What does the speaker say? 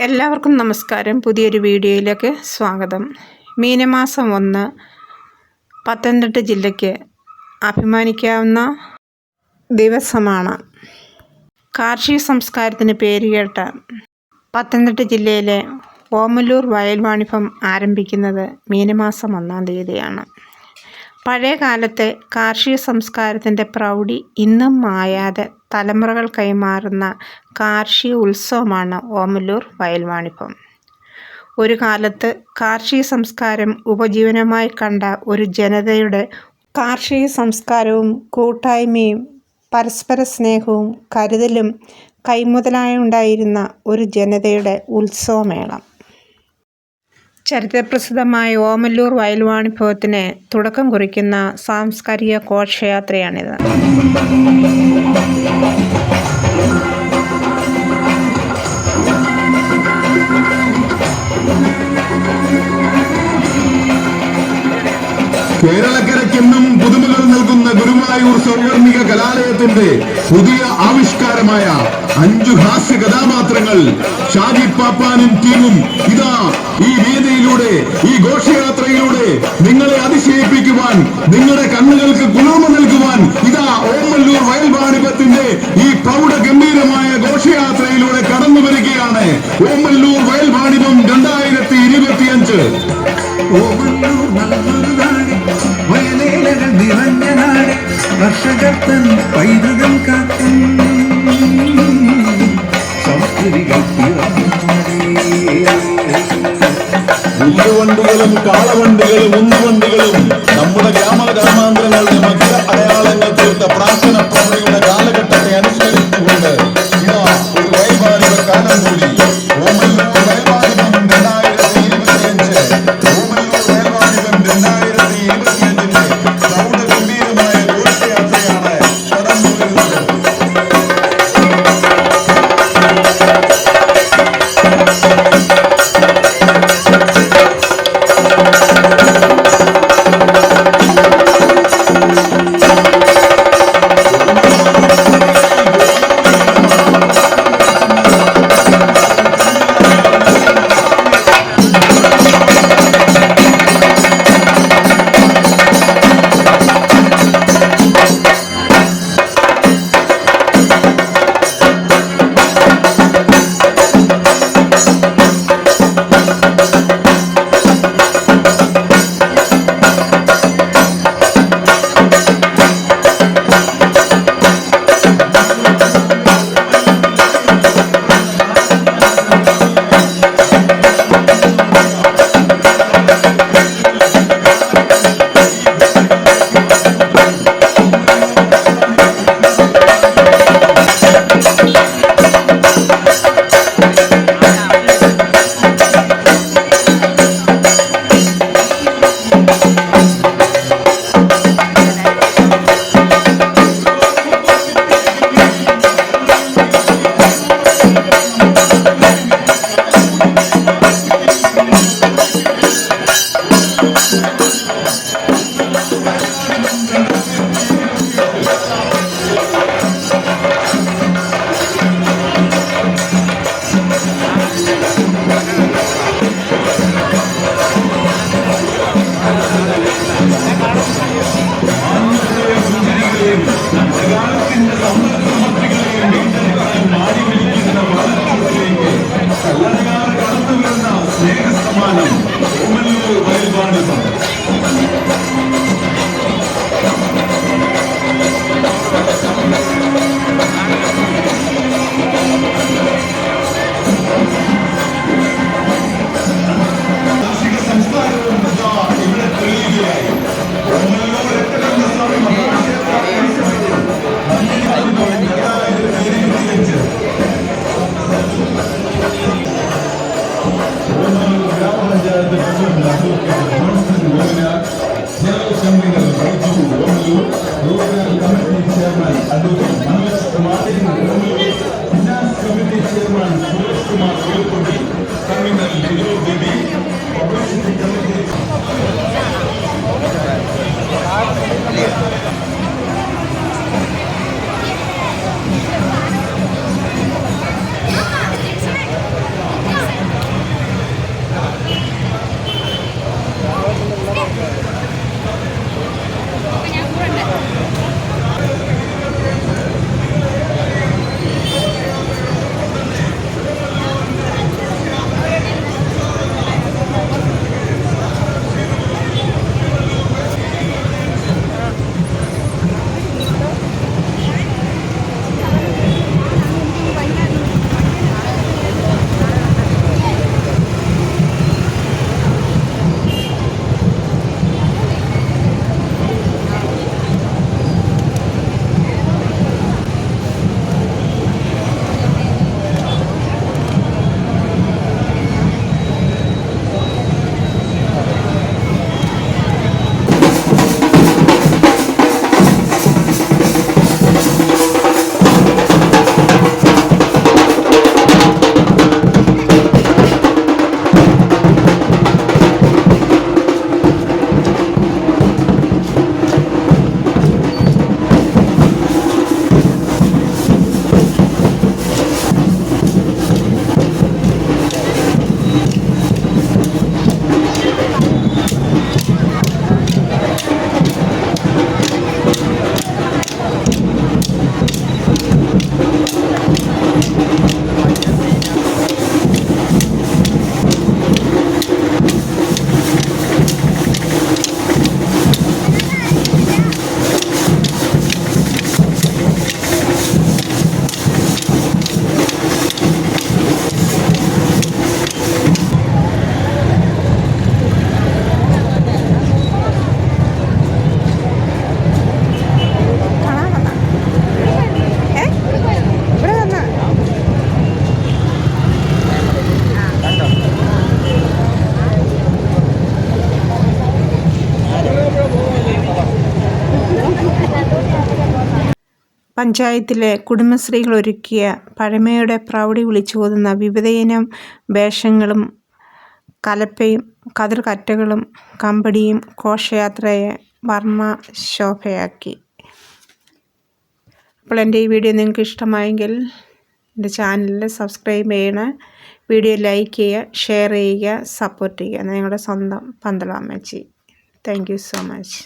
എല്ലാവർക്കും നമസ്കാരം. പുതിയൊരു വീഡിയോയിലേക്ക് സ്വാഗതം. മീനമാസം ഒന്ന്. പത്തനംതിട്ട ജില്ലയ്ക്ക് അഭിമാനിക്കാവുന്ന ദിവസമാണ്. കാർഷിക സംസ്കാരത്തിന് പേരുകേട്ട പത്തനംതിട്ട ജില്ലയിലെ ഓമല്ലൂർ വയൽ വാണിഭം ആരംഭിക്കുന്നത് മീനമാസം ഒന്നാം തീയതിയാണ്. പഴയ കാലത്തെ കാർഷിക സംസ്കാരത്തിന്റെ പ്രൗഢി ഇന്നും മായാതെ തലമുറകൾ കൈമാറുന്ന കാർഷിക ഉത്സവമാണ് ഓമലൂർ വയൽവാണിപ്പം. ഒരു കാലത്ത് കാർഷിക സംസ്കാരം ഉപജീവനമായി കണ്ട ഒരു ജനതയുടെ കാർഷിക സംസ്കാരവും കൂട്ടായ്മയും പരസ്പര സ്നേഹവും കരുതലും കൈമുതലായുണ്ടായിരുന്ന ഒരു ജനതയുടെ ഉത്സവമേളം. ചരിത്രപ്രസിദ്ധമായ ഓമല്ലൂർ വയൽവാണിഭവത്തിന് തുടക്കം കുറിക്കുന്ന സാംസ്കാരിക ഘോഷയാത്രയാണിത്. കേരളക്കരയ്ക്കെന്നും പുതുമകൾ നൽകുന്ന ഗുരുവായൂർ സൗവർണിക കലാലയത്തിന്റെ പുതിയ ആവിഷ്കാരമായ അഞ്ചു ഹാസ്യ കഥാപാത്രങ്ങൾ ഷാജി പാപ്പാനും ടീമും ഇതാ ഈ വേദിയിലൂടെ ഈ ഘോഷയാത്രയിലൂടെ നിങ്ങളെ അതിശയിപ്പിക്കുവാൻ നിങ്ങളുടെ കണ്ണുകൾക്ക് കുളിർമ നൽകുവാൻ ഇതാ ഓമല്ലൂർ വയൽ വാണിഭത്തിന്റെ ഈ പ്രൗഢ ഗംഭീരമായ ഘോഷയാത്രയിലൂടെ കടന്നു വരികയാണ് ഓമല്ലൂർ വയൽ വാണിഭം രണ്ടായിരത്തി ഇരുപത്തിയഞ്ച്. ഓമല്ലൂർ നിറഞ്ഞ നാട് കർഷകർ തൻ మరియు rural committee chairman advocate Manoj Kumar finance committee chairman Suresh Kumar Korukunti convener Nehru Devi publicity committee പഞ്ചായത്തിലെ കുടുംബശ്രീകൾ ഒരുക്കിയ പഴമയുടെ പ്രൗഢി വിളിച്ചോതുന്ന വിവിധയിനം വേഷങ്ങളും കലപ്പയും കതിർകറ്റകളും കമ്പടിയും ഘോഷയാത്രയെ വർമ്മ ശോഭയാക്കി അപ്പോൾ എന്റെ ഈ വീഡിയോ നിങ്ങൾക്ക് ഇഷ്ടമായെങ്കിൽ എന്റെ ചാനലിൽ സബ്സ്ക്രൈബ് ചെയ്യണം വീഡിയോ ലൈക്ക് ചെയ്യുക ഷെയർ ചെയ്യുക സപ്പോർട്ട് ചെയ്യുക. നിങ്ങളുടെ സ്വന്തം പന്തളാമ്മച്ചി. Thank you so much.